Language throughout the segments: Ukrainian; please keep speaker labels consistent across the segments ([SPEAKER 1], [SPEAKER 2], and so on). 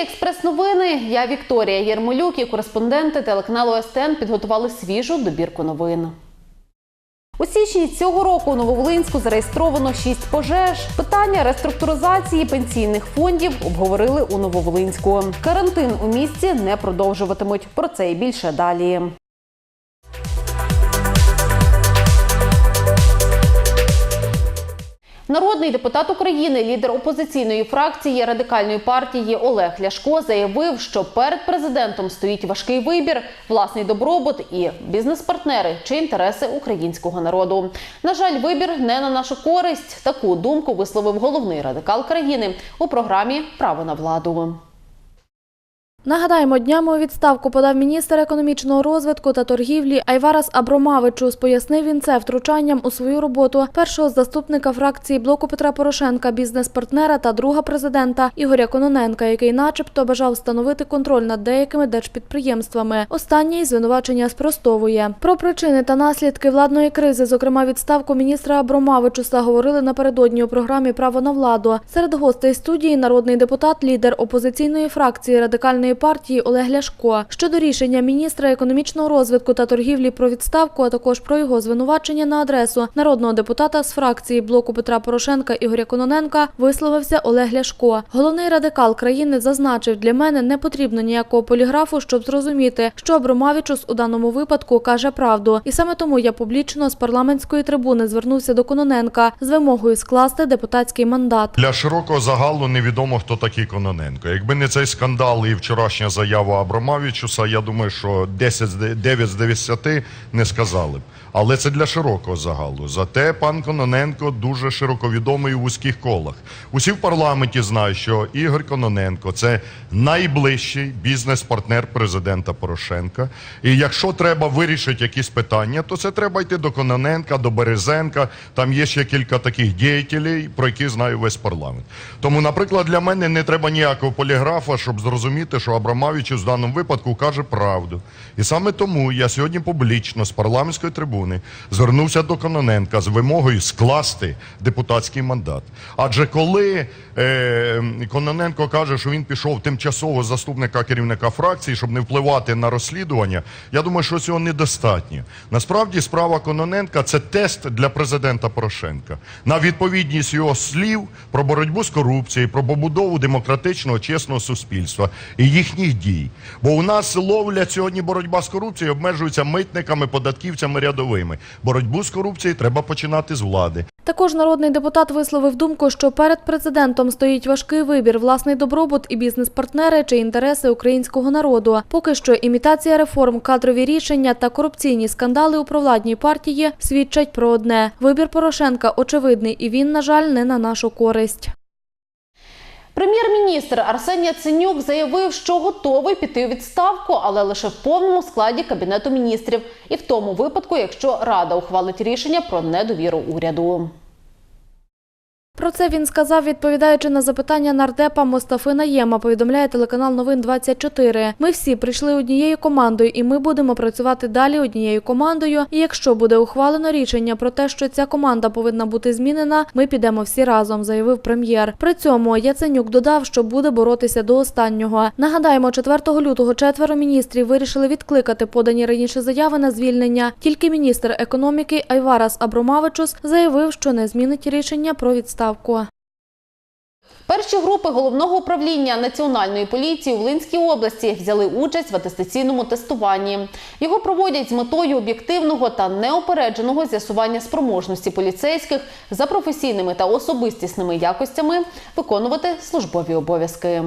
[SPEAKER 1] експрес-новини. Я Вікторія Єрмолюк і кореспонденти телеканалу СТН підготували свіжу добірку новин. У січні цього року у Нововолинську зареєстровано шість пожеж. Питання реструктуризації пенсійних фондів обговорили у Нововолинську. Карантин у місті не продовжуватимуть. Про це і більше далі. Народний депутат України, лідер опозиційної фракції радикальної партії Олег Ляшко заявив, що перед президентом стоїть важкий вибір, власний добробут і бізнес-партнери чи інтереси українського народу. На жаль, вибір не на нашу користь. Таку думку висловив головний радикал країни у програмі Право на владу.
[SPEAKER 2] Нагадаємо, днями у відставку подав міністр економічного розвитку та торгівлі Айварас Абромавичус. Пояснив він це втручанням у свою роботу першого заступника фракції блоку Петра Порошенка, бізнес-партнера та друга президента Ігоря Кононенка, який, начебто, бажав встановити контроль над деякими держпідприємствами. Останнє звинувачення спростовує. Про причини та наслідки владної кризи, зокрема відставку міністра Абромавичуса, говорили напередодні у програмі Право на владу. Серед гостей студії народний депутат, лідер опозиційної фракції радикальної партії Олег Ляшко щодо рішення міністра економічного розвитку та торгівлі про відставку, а також про його звинувачення на адресу народного депутата з фракції блоку Петра Порошенка Ігоря Кононенка висловився Олег Ляшко. Головний радикал країни зазначив, для мене не потрібно ніякого поліграфу, щоб зрозуміти, що Абромавічус у даному випадку каже правду. І саме тому я публічно з парламентської трибуни звернувся до Кононенка з вимогою скласти депутатський мандат.
[SPEAKER 3] Для широкого загалу невідомо, хто такий Кононенко. Якби не цей скандал і вчорашня заява Абрамавічуса, я думаю, що 10, 9 з 10 не сказали б. Але це для широкого загалу. Зате пан Кононенко дуже широко відомий у вузьких колах. Усі в парламенті знають, що Ігор Кононенко це найближчий бізнес-партнер президента Порошенка. І якщо треба вирішити якісь питання, то це треба йти до Кононенка, до Березенка. Там є ще кілька таких діятелів, про які знає весь парламент. Тому, наприклад, для мене не треба ніякого поліграфа, щоб зрозуміти, що Абрамавич в даному випадку каже правду. І саме тому я сьогодні публічно з парламентської трибуни звернувся до Кононенка з вимогою скласти депутатський мандат. Адже коли е, Кононенко каже, що він пішов тимчасово заступника керівника фракції, щоб не впливати на розслідування, я думаю, що цього недостатньо. Насправді справа Кононенка це тест для президента Порошенка на відповідність його слів про боротьбу з корупцією, про побудову демократичного чесного суспільства і їхніх дій. Бо у нас ловлять сьогодні боротьба з корупцією, обмежується митниками, податківцями рядовими. Боротьбу з корупцією треба починати з влади.
[SPEAKER 2] Також народний депутат висловив думку, що перед президентом стоїть важкий вибір власний добробут і бізнес-партнери чи інтереси українського народу. Поки що імітація реформ, кадрові рішення та корупційні скандали у провладній партії свідчать про одне: вибір Порошенка очевидний, і він, на жаль, не на нашу користь.
[SPEAKER 1] Прем'єр-міністр Арсеній Яценюк заявив, що готовий піти у відставку, але лише в повному складі кабінету міністрів, і в тому випадку, якщо рада ухвалить рішення про недовіру уряду.
[SPEAKER 2] Про це він сказав, відповідаючи на запитання нардепа Мостафи Наєма, повідомляє телеканал Новин 24. Ми всі прийшли однією командою, і ми будемо працювати далі однією командою. І якщо буде ухвалено рішення про те, що ця команда повинна бути змінена, ми підемо всі разом, заявив прем'єр. При цьому Яценюк додав, що буде боротися до останнього. Нагадаємо, 4 лютого четверо міністрів вирішили відкликати подані раніше заяви на звільнення. Тільки міністр економіки Айварас Абромавичус заявив, що не змінить рішення про відставку.
[SPEAKER 1] Перші групи головного управління національної поліції у Волинській області взяли участь в атестаційному тестуванні. Його проводять з метою об'єктивного та неопередженого з'ясування спроможності поліцейських за професійними та особистісними якостями виконувати службові обов'язки.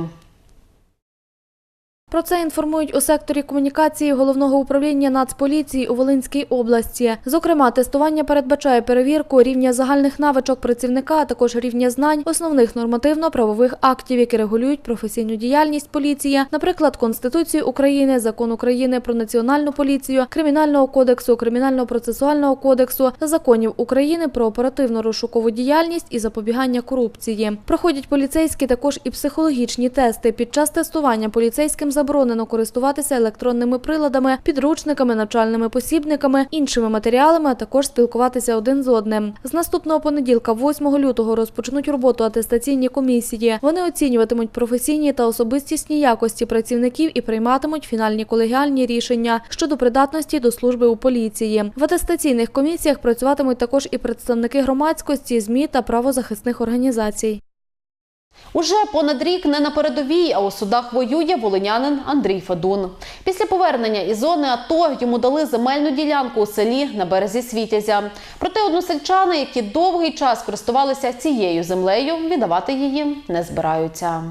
[SPEAKER 2] Про це інформують у секторі комунікації головного управління Нацполіції у Волинській області. Зокрема, тестування передбачає перевірку рівня загальних навичок працівника, а також рівня знань основних нормативно-правових актів, які регулюють професійну діяльність поліції, наприклад, Конституцію України, Закон України про національну поліцію, Кримінального кодексу, Кримінально-процесуального кодексу та законів України про оперативно-розшукову діяльність і запобігання корупції. Проходять поліцейські також і психологічні тести. Під час тестування поліцейським заборонено користуватися електронними приладами, підручниками, навчальними посібниками, іншими матеріалами, а також спілкуватися один з одним. З наступного понеділка, 8 лютого, розпочнуть роботу атестаційні комісії. Вони оцінюватимуть професійні та особистісні якості працівників і прийматимуть фінальні колегіальні рішення щодо придатності до служби у поліції. В атестаційних комісіях працюватимуть також і представники громадськості, змі та правозахисних організацій.
[SPEAKER 1] Уже понад рік не на передовій, а у судах воює волинянин Андрій Федун. Після повернення із зони АТО йому дали земельну ділянку у селі на березі Світязя. Проте односельчани, які довгий час користувалися цією землею, віддавати її не збираються.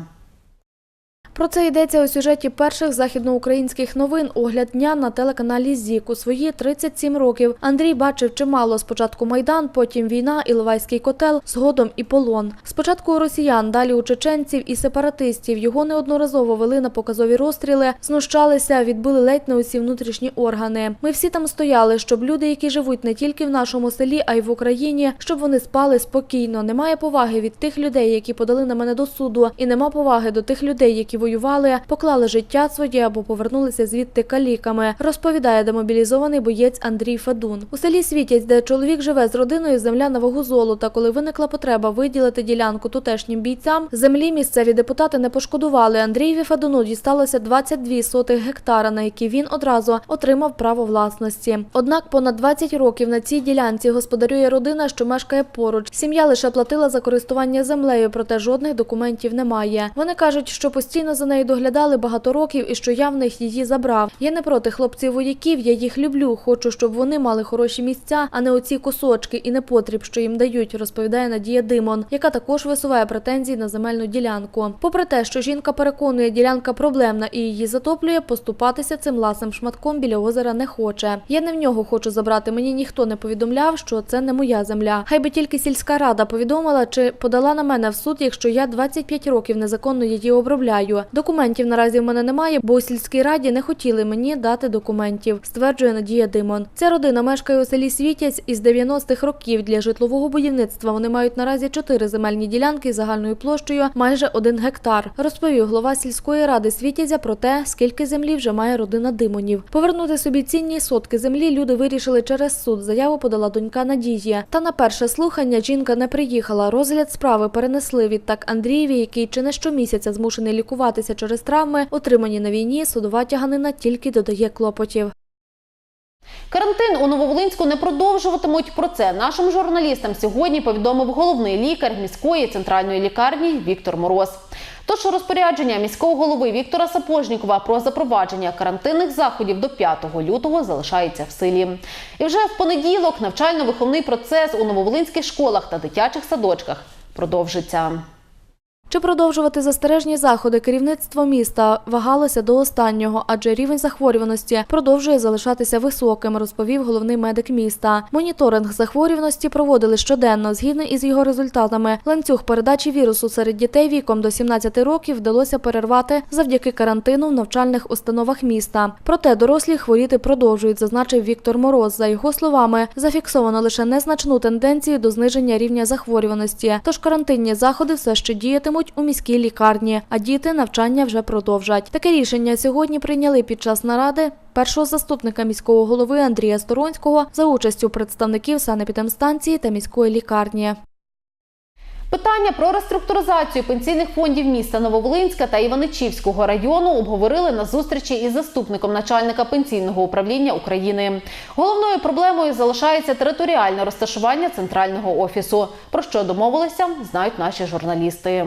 [SPEAKER 2] Про це йдеться у сюжеті перших західноукраїнських новин огляд дня на телеканалі ЗІК. У свої 37 років Андрій бачив чимало. Спочатку Майдан, потім війна, Іловайський котел, згодом і полон. Спочатку у росіян, далі у чеченців і сепаратистів. Його неодноразово вели на показові розстріли, знущалися, відбили ледь не усі внутрішні органи. Ми всі там стояли, щоб люди, які живуть не тільки в нашому селі, а й в Україні, щоб вони спали спокійно. Немає поваги від тих людей, які подали на мене до суду, і нема поваги до тих людей, які воювали, поклали життя своє або повернулися звідти каліками, розповідає демобілізований боєць Андрій Федун. У селі Світязь, де чоловік живе з родиною, земля на вагу золота. Коли виникла потреба виділити ділянку тутешнім бійцям, землі місцеві депутати не пошкодували. Андрієві Федуну дісталося 22 сотих гектара, на які він одразу отримав право власності. Однак понад 20 років на цій ділянці господарює родина, що мешкає поруч. Сім'я лише платила за користування землею, проте жодних документів немає. Вони кажуть, що постійно за нею доглядали багато років і що я в них її забрав. Я не проти хлопців вояків, я їх люблю. Хочу, щоб вони мали хороші місця, а не оці кусочки і непотріб, що їм дають, розповідає Надія Димон, яка також висуває претензії на земельну ділянку. Попри те, що жінка переконує, ділянка проблемна і її затоплює, поступатися цим ласим шматком біля озера не хоче. Я не в нього хочу забрати. Мені ніхто не повідомляв, що це не моя земля. Хай би тільки сільська рада повідомила чи подала на мене в суд, якщо я 25 років незаконно її обробляю. Документів наразі в мене немає, бо у сільській раді не хотіли мені дати документів, стверджує Надія Димон. Ця родина мешкає у селі Світязь із 90-х років. Для житлового будівництва вони мають наразі чотири земельні ділянки загальною площею майже один гектар. Розповів голова сільської ради Світязя про те, скільки землі вже має родина Димонів. Повернути собі цінні сотки землі люди вирішили через суд. Заяву подала донька Надія. Та на перше слухання жінка не приїхала. Розгляд справи перенесли. Відтак Андрієві, який чи не щомісяця змушений лікуватися через травми, отримані на війні, судова тяганина тільки додає клопотів.
[SPEAKER 1] Карантин у Нововолинську не продовжуватимуть. Про це нашим журналістам сьогодні повідомив головний лікар міської центральної лікарні Віктор Мороз. Тож розпорядження міського голови Віктора Сапожнікова про запровадження карантинних заходів до 5 лютого залишається в силі. І вже в понеділок навчально-виховний процес у нововолинських школах та дитячих садочках продовжиться.
[SPEAKER 2] Чи продовжувати застережні заходи керівництво міста вагалося до останнього, адже рівень захворюваності продовжує залишатися високим, розповів головний медик міста. Моніторинг захворюваності проводили щоденно. Згідно із його результатами, ланцюг передачі вірусу серед дітей віком до 17 років вдалося перервати завдяки карантину в навчальних установах міста. Проте дорослі хворіти продовжують, зазначив Віктор Мороз. За його словами, зафіксовано лише незначну тенденцію до зниження рівня захворюваності. Тож карантинні заходи все ще діятимуть у міській лікарні, а діти навчання вже продовжать. Таке рішення сьогодні прийняли під час наради першого заступника міського голови Андрія Сторонського за участю представників санепідемстанції та міської лікарні.
[SPEAKER 1] Питання про реструктуризацію пенсійних фондів міста Нововолинська та Іваничівського району обговорили на зустрічі із заступником начальника пенсійного управління України. Головною проблемою залишається територіальне розташування центрального офісу. Про що домовилися, знають наші журналісти.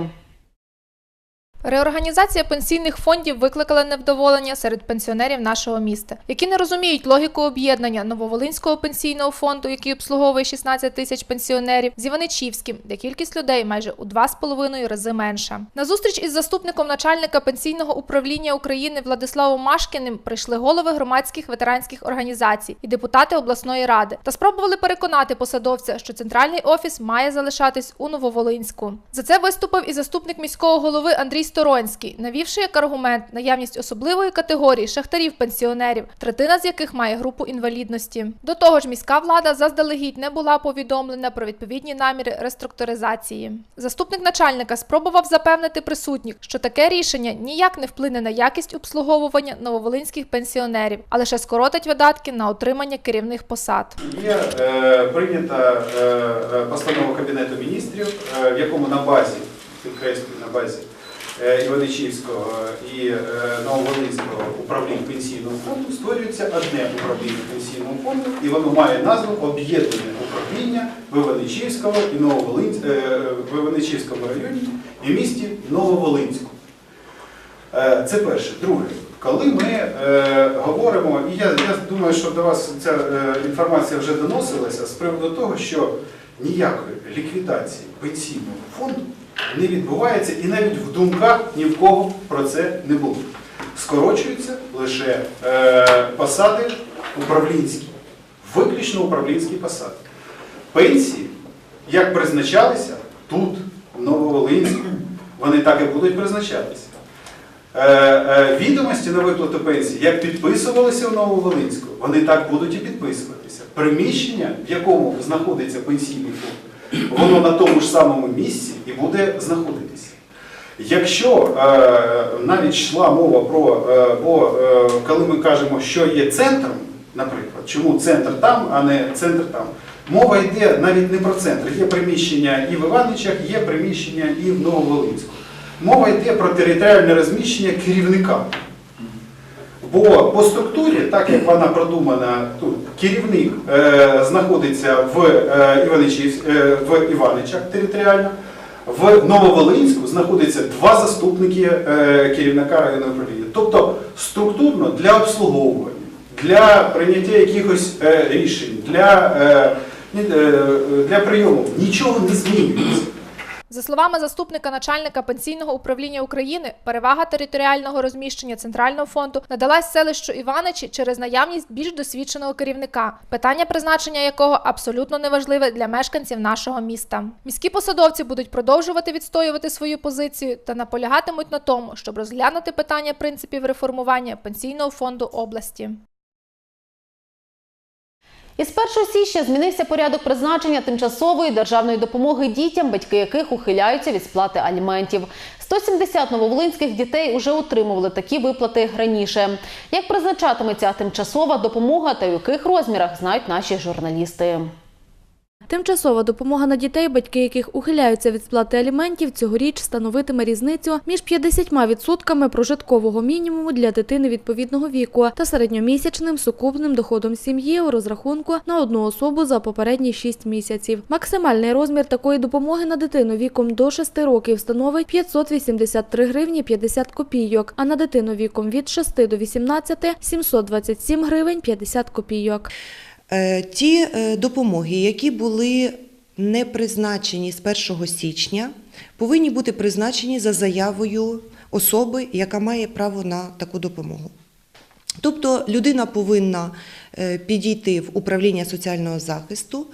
[SPEAKER 4] Реорганізація пенсійних фондів викликала невдоволення серед пенсіонерів нашого міста, які не розуміють логіку об'єднання Нововолинського пенсійного фонду, який обслуговує 16 тисяч пенсіонерів, з Іваничівським, де кількість людей майже у 2,5 рази менша. На зустріч із заступником начальника пенсійного управління України Владиславом Машкіним прийшли голови громадських ветеранських організацій і депутати обласної ради та спробували переконати посадовця, що центральний офіс має залишатись у Нововолинську. За це виступив і заступник міського голови Андрій Сторонський, навівши як аргумент наявність особливої категорії шахтарів-пенсіонерів, третина з яких має групу інвалідності. До того ж, міська влада заздалегідь не була повідомлена про відповідні наміри реструктуризації. Заступник начальника спробував запевнити присутніх, що таке рішення ніяк не вплине на якість обслуговування нововолинських пенсіонерів, а лише скоротить видатки на отримання керівних посад.
[SPEAKER 5] Є е, прийнята е, е, постанова Кабінету міністрів, е, в якому на базі, підкреслюю, на базі Іваничівського і е, Нововолинського управління пенсійного фонду створюється одне управління пенсійного фонду, і воно має назву об'єднане управління в Іваничівського і Нововолинськ, е, Іваничівському районі і місті Нововолинську. Е, Це перше. Друге, коли ми е, говоримо, і я, я думаю, що до вас ця е, інформація вже доносилася з приводу того, що ніякої ліквідації пенсійного фонду не відбувається і навіть в думках ні в кого про це не було. Скорочуються лише е, посади управлінські, виключно управлінські посади. Пенсії, як призначалися тут, в Нововолинську, вони так і будуть призначатися. Е, е, Відомості на виплату пенсії, як підписувалися в Нововолинську, вони так будуть і підписуватися. Приміщення, в якому знаходиться пенсійний фонд, воно на тому ж самому місці і буде знаходитися. Якщо е, навіть йшла мова про, е, бо е, коли ми кажемо, що є центром, наприклад, чому центр там, а не центр там, мова йде навіть не про центр. Є приміщення і в Іваничах, є приміщення і в Нововолинську. Мова йде про територіальне розміщення керівника. Бо по структурі, так як вона продумана тут, керівник е, знаходиться в, е, е, в Іваничах територіально, в Нововолинську знаходиться два заступники е, керівника районного управління. Тобто структурно для обслуговування, для прийняття якихось е, рішень, для, е, е, для прийому нічого не змінюється.
[SPEAKER 4] За словами заступника начальника пенсійного управління України, перевага територіального розміщення центрального фонду надалась селищу Іваничі через наявність більш досвідченого керівника, питання призначення якого абсолютно неважливе для мешканців нашого міста. Міські посадовці будуть продовжувати відстоювати свою позицію та наполягатимуть на тому, щоб розглянути питання принципів реформування пенсійного фонду області.
[SPEAKER 1] Із 1 січня змінився порядок призначення тимчасової державної допомоги дітям, батьки яких ухиляються від сплати аліментів. 170 нововолинських дітей уже отримували такі виплати раніше. Як призначатиметься тимчасова допомога та в яких розмірах знають наші журналісти.
[SPEAKER 2] Тимчасова допомога на дітей, батьки яких ухиляються від сплати аліментів, цьогоріч становитиме різницю між 50% прожиткового мінімуму для дитини відповідного віку та середньомісячним сукупним доходом сім'ї у розрахунку на одну особу за попередні 6 місяців. Максимальний розмір такої допомоги на дитину віком до 6 років становить 583 гривні 50 копійок, а на дитину віком від 6 до 18 – 727 гривень 50 копійок.
[SPEAKER 6] Е, Ті е, допомоги, які були не призначені з 1 січня, повинні бути призначені за заявою особи, яка має право на таку допомогу. Тобто людина повинна е, підійти в управління соціального захисту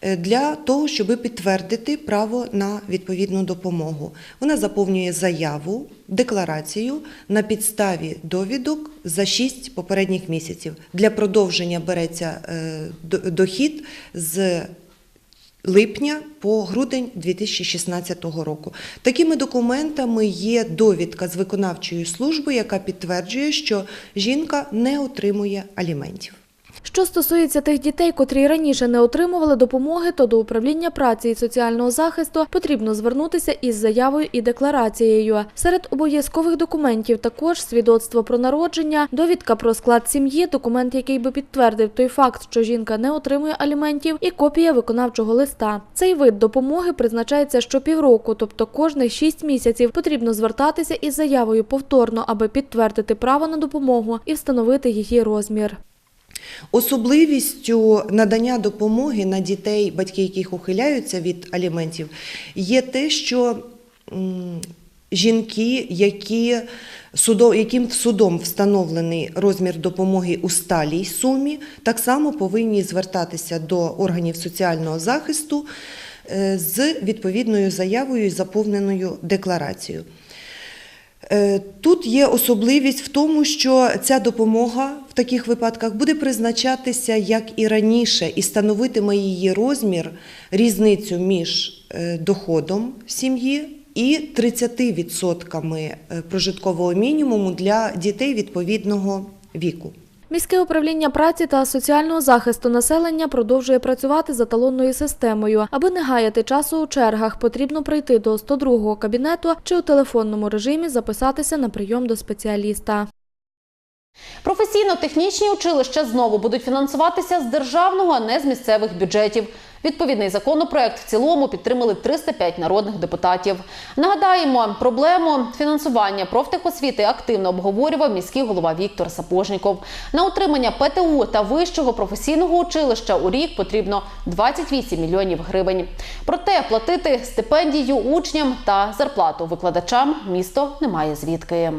[SPEAKER 6] е, для того, щоб підтвердити право на відповідну допомогу. Вона заповнює заяву, декларацію на підставі довідок за 6 попередніх місяців. Для продовження береться е, до- дохід з липня по грудень 2016 року. Такими документами є довідка з виконавчої служби, яка підтверджує, що жінка не отримує аліментів.
[SPEAKER 2] Що стосується тих дітей, котрі раніше не отримували допомоги, то до управління праці і соціального захисту потрібно звернутися із заявою і декларацією. Серед обов'язкових документів також свідоцтво про народження, довідка про склад сім'ї, документ, який би підтвердив той факт, що жінка не отримує аліментів, і копія виконавчого листа. Цей вид допомоги призначається щопівроку, тобто кожних 6 місяців потрібно звертатися із заявою повторно, аби підтвердити право на допомогу і встановити її розмір.
[SPEAKER 6] Особливістю надання допомоги на дітей, батьки яких ухиляються від аліментів, є те, що жінки, які яким судом встановлений розмір допомоги у сталій сумі, так само повинні звертатися до органів соціального захисту е, з відповідною заявою і заповненою декларацією. Е, Тут є особливість в тому, що ця допомога в таких випадках буде призначатися як і раніше, і становитиме її розмір, різницю між е, доходом сім'ї і 30% е, прожиткового мінімуму для дітей відповідного віку.
[SPEAKER 2] Міське управління праці та соціального захисту населення продовжує працювати за талонною системою. Аби не гаяти часу у чергах, потрібно прийти до 102-го кабінету чи у телефонному режимі записатися на прийом до спеціаліста.
[SPEAKER 1] Професійно-технічні училища знову будуть фінансуватися з державного, а не з місцевих бюджетів. Відповідний законопроект в цілому підтримали 305 народних депутатів. Нагадаємо, проблему фінансування профтехосвіти активно обговорював міський голова Віктор Сапожніков. На утримання ПТУ та вищого професійного училища у рік потрібно 28 мільйонів гривень. Проте платити стипендію учням та зарплату викладачам місто не має звідки.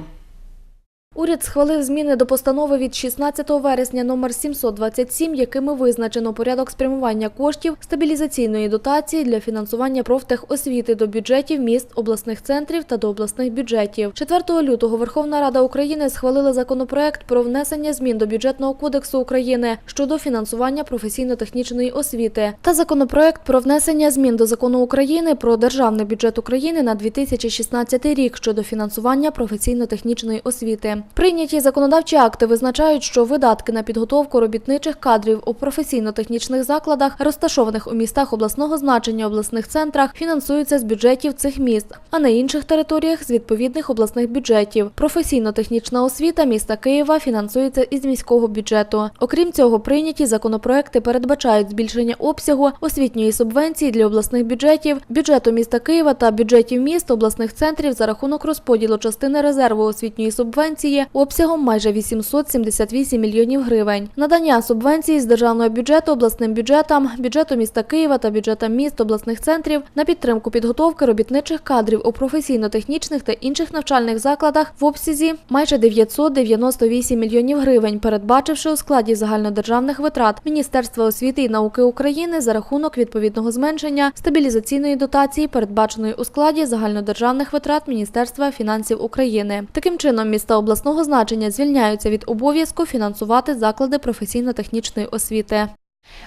[SPEAKER 2] Уряд схвалив зміни до постанови від 16 вересня номер 727, якими визначено порядок спрямування коштів стабілізаційної дотації для фінансування профтехосвіти до бюджетів міст, обласних центрів та до обласних бюджетів. 4 лютого Верховна Рада України схвалила законопроект про внесення змін до бюджетного кодексу України щодо фінансування професійно-технічної освіти та законопроект про внесення змін до закону України про державний бюджет України на 2016 рік щодо фінансування професійно-технічної освіти. Прийняті законодавчі акти визначають, що видатки на підготовку робітничих кадрів у професійно-технічних закладах, розташованих у містах обласного значення обласних центрах, фінансуються з бюджетів цих міст, а на інших територіях з відповідних обласних бюджетів. Професійно-технічна освіта міста Києва фінансується із міського бюджету. Окрім цього, прийняті законопроекти передбачають збільшення обсягу освітньої субвенції для обласних бюджетів, бюджету міста Києва та бюджетів міст обласних центрів за рахунок розподілу частини резерву освітньої субвенції обсягом майже 878 мільйонів гривень. Надання субвенції з державного бюджету обласним бюджетам, бюджету міста Києва та бюджетам міст обласних центрів на підтримку підготовки робітничих кадрів у професійно-технічних та інших навчальних закладах в обсязі майже 998 мільйонів гривень, передбачивши у складі загальнодержавних витрат Міністерства освіти і науки України за рахунок відповідного зменшення стабілізаційної дотації, передбаченої у складі загальнодержавних витрат Міністерства фінансів України. Таким чином, міста обласного значення звільняються від обов'язку фінансувати заклади професійно-технічної освіти.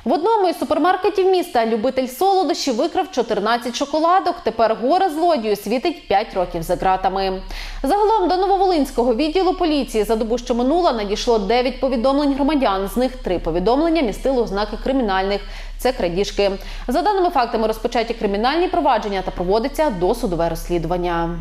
[SPEAKER 1] В одному із супермаркетів міста любитель солодощі викрав 14 шоколадок. Тепер горе злодію світить 5 років за ґратами. Загалом до Нововолинського відділу поліції за добу, що минула, надійшло 9 повідомлень громадян. З них 3 повідомлення містили ознаки кримінальних. Це крадіжки. За даними фактами, розпочаті кримінальні провадження та проводиться досудове розслідування.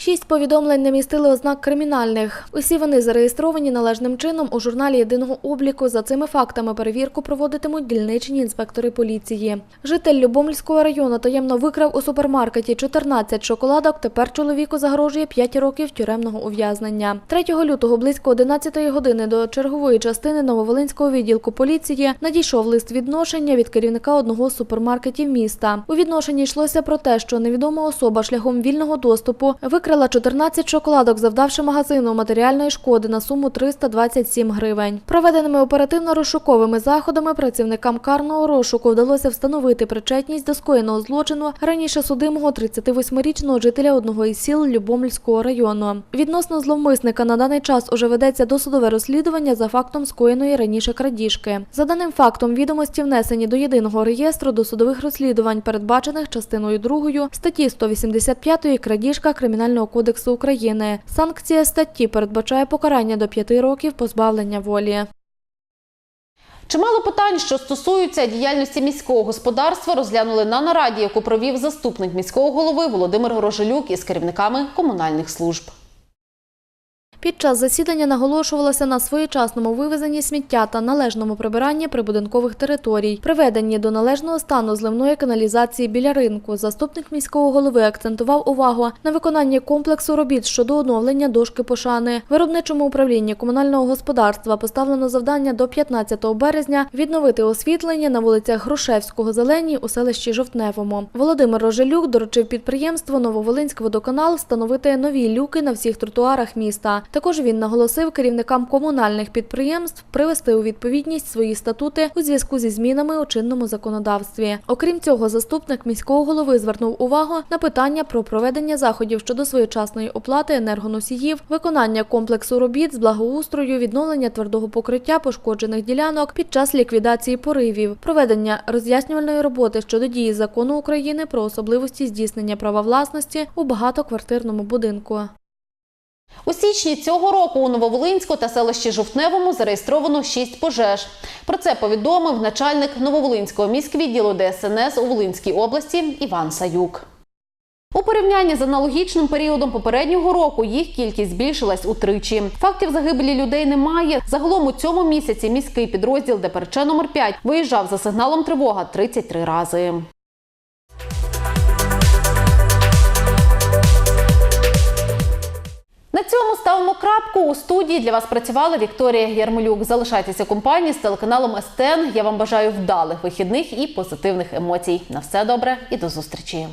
[SPEAKER 2] Шість повідомлень не містили ознак кримінальних. Усі вони зареєстровані належним чином у журналі єдиного обліку. За цими фактами перевірку проводитимуть дільничні інспектори поліції. Житель Любомльського району таємно викрав у супермаркеті 14 шоколадок. Тепер чоловіку загрожує 5 років тюремного ув'язнення. 3 лютого близько 11 години до чергової частини Нововолинського відділку поліції надійшов лист відношення від керівника одного з супермаркетів міста. У відношенні йшлося про те, що невідома особа шляхом вільного доступу викрала 14 шоколадок, завдавши магазину матеріальної шкоди на суму 327 гривень. Проведеними оперативно-розшуковими заходами працівникам карного розшуку вдалося встановити причетність до скоєного злочину раніше судимого 38-річного жителя одного із сіл Любомльського району. Відносно зловмисника на даний час уже ведеться досудове розслідування за фактом скоєної раніше крадіжки. За даним фактом відомості внесені до єдиного реєстру досудових розслідувань, передбачених частиною 2 статті 185 крадіжка Кримінального кодексу України. Санкція статті передбачає покарання до 5 років позбавлення волі.
[SPEAKER 1] Чимало питань, що стосуються діяльності міського господарства, розглянули на нараді, яку провів заступник міського голови Володимир Горожелюк із керівниками комунальних служб.
[SPEAKER 2] Під час засідання наголошувалося на своєчасному вивезенні сміття та належному прибиранні прибудинкових територій, приведенні до належного стану зливної каналізації біля ринку. Заступник міського голови акцентував увагу на виконанні комплексу робіт щодо оновлення дошки пошани. Виробничому управлінні комунального господарства поставлено завдання до 15 березня відновити освітлення на вулицях Грушевського, Зеленій у селищі Жовтневому. Володимир Рожелюк доручив підприємству Нововолинськ водоканал встановити нові люки на всіх тротуарах міста. Також він наголосив керівникам комунальних підприємств привести у відповідність свої статути у зв'язку зі змінами у чинному законодавстві. Окрім цього, заступник міського голови звернув увагу на питання про проведення заходів щодо своєчасної оплати енергоносіїв, виконання комплексу робіт з благоустрою, відновлення твердого покриття пошкоджених ділянок під час ліквідації поривів, проведення роз'яснювальної роботи щодо дії закону України про особливості здійснення права власності у багатоквартирному будинку.
[SPEAKER 1] У січні цього року у Нововолинську та селищі Жовтневому зареєстровано 6 пожеж. Про це повідомив начальник Нововолинського міськвідділу ДСНС у Волинській області Іван Саюк. У порівнянні з аналогічним періодом попереднього року їх кількість збільшилась утричі. Фактів загибелі людей немає. Загалом у цьому місяці міський підрозділ ДПРЧ номер 5 виїжджав за сигналом тривога 33 рази. На цьому ставимо крапку. У студії для вас працювала Вікторія Ярмолюк. Залишайтеся компанії з телеканалом СТН. Я вам бажаю вдалих вихідних і позитивних емоцій. На все добре і до зустрічі.